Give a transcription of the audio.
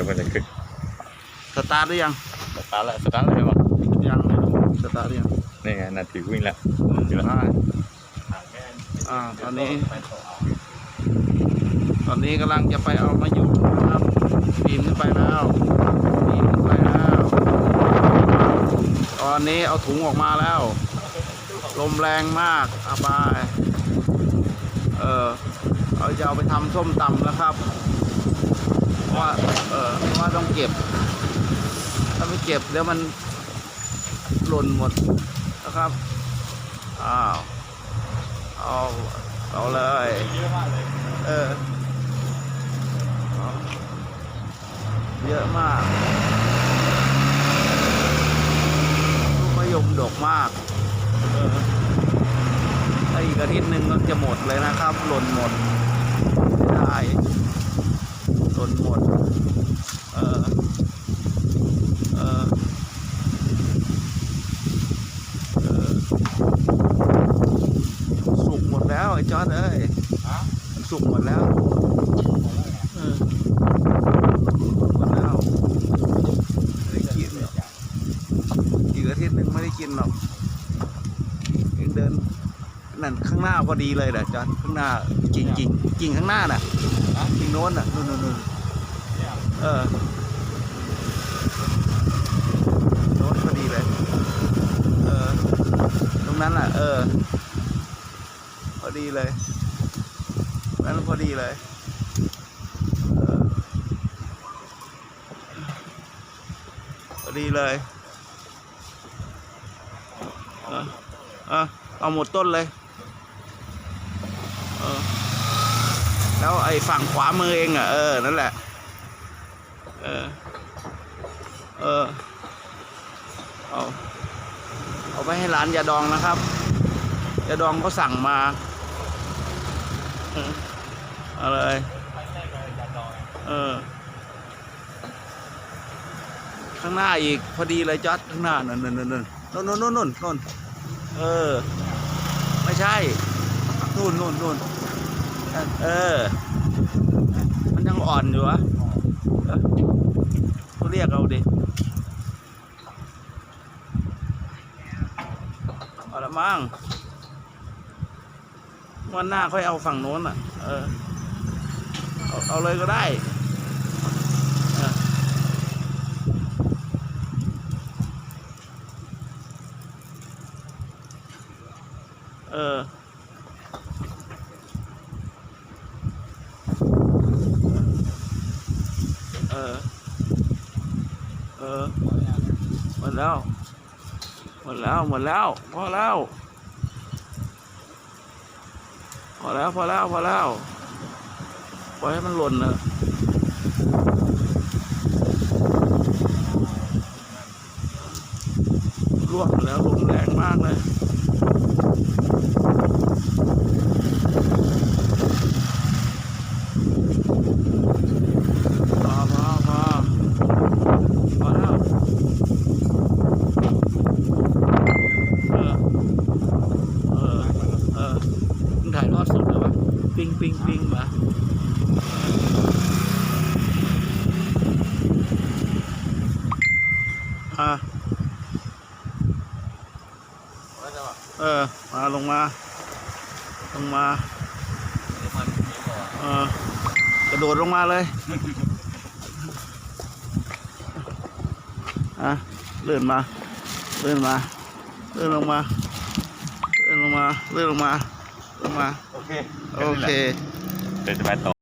ร็วกันเลยคือสตาร์ทหรือยังสตาร์ทแล้วสตาร์ทเลยมั้งยังไม่รู้สตาร์ทหรือยังนี่ไงนาทีวิ่งแล้วได้อ่าตอนนี้ ตอนนี้กำลังจะไปเอามาอยู่นะครับปีนขึ้นไปแล้วปีนขึ้นไปแล้ว ตอนนี้เอาถุงออกมาแล้ว ลมแรงมากอาบาย เออเราจะเอาไปทำส้มตำนะครับ ว่าเออว่าต้องเก็บ ถ้าไม่เก็บเดี๋ยวมันหล่นหมดนะครับอ้าวเอาเอาเลยเยอะมากเลยเออเยอะมากลูกมะยมดกมากเออถ้าอีกอาทิตย์หนึ่งก็จะหมดเลยนะครับ หล่นหมดไม่ได้ นหมด เออเออเออสุกหมดแล้วไอ้จอร์ดเอ้ยฮะมันสุกหมดแล้วเออหมดแล้วไม่ได้กินหรอกอีกอาทิตย์หนึ่งไม่ได้กินหรอกยังเดินนั่นข้างหน้าพอดีเลยแหละจอดข้างหน้ากิ่งกิ่งกิ่งข้างหน้าน่ะ กิ่งโน้นน่ะนู่นนู่นนู่นเออโน้นพอดีเลย เออ ตรงนั้นน่ะ เออ พอดีเลยนั้นพอดีเลยเออพอดีเลยออเออเอาหมดต้นเลย เออ แล้วไอ้ฝั่งขวามือเองอะเออนั่นแหละ เออ เออ เอาเอาไปให้ร้านยาดองนะครับยาดองเขาสั่งมาเอาเลยเออ ข้างหน้าอีกพอดีเลยจอดข้างหน้านั่นนั่นนั่นนั่นนู่นนู่นนั่นเออ ไม่ใช่นู่นนู่นนู่น เออ มันยังอ่อนอยู่วะเเขาเรียกเอาดิเอาละมั่งวันหน้าค่อยเอาฝั่งโน้นอะ เออ เอาเอาเลยก็ได้เออ อเออเออ หมดแล้ว หมดแล้ว หมดแล้ว พอแล้ว พอแล้ว พอแล้ว พอแล้ว ปล่อยให้มันหล่นนะร่วงแล้วลมแรงมากเลยพอพอพอพอแล้วเออ เออ เออมึง ถ่ายทอดสดเหรอวะปิ้งปิ้งปิ้งมาอะเออ มาลงมา ลงมาเออกระโดดลงมาเลยอะเลื่อนมา เลื่อนมา เลื่อนลงมา เลื่อนลงมา เลื่อนลงมา ลงมา โอเคโอเค เดี๋ยวจะไปต่อ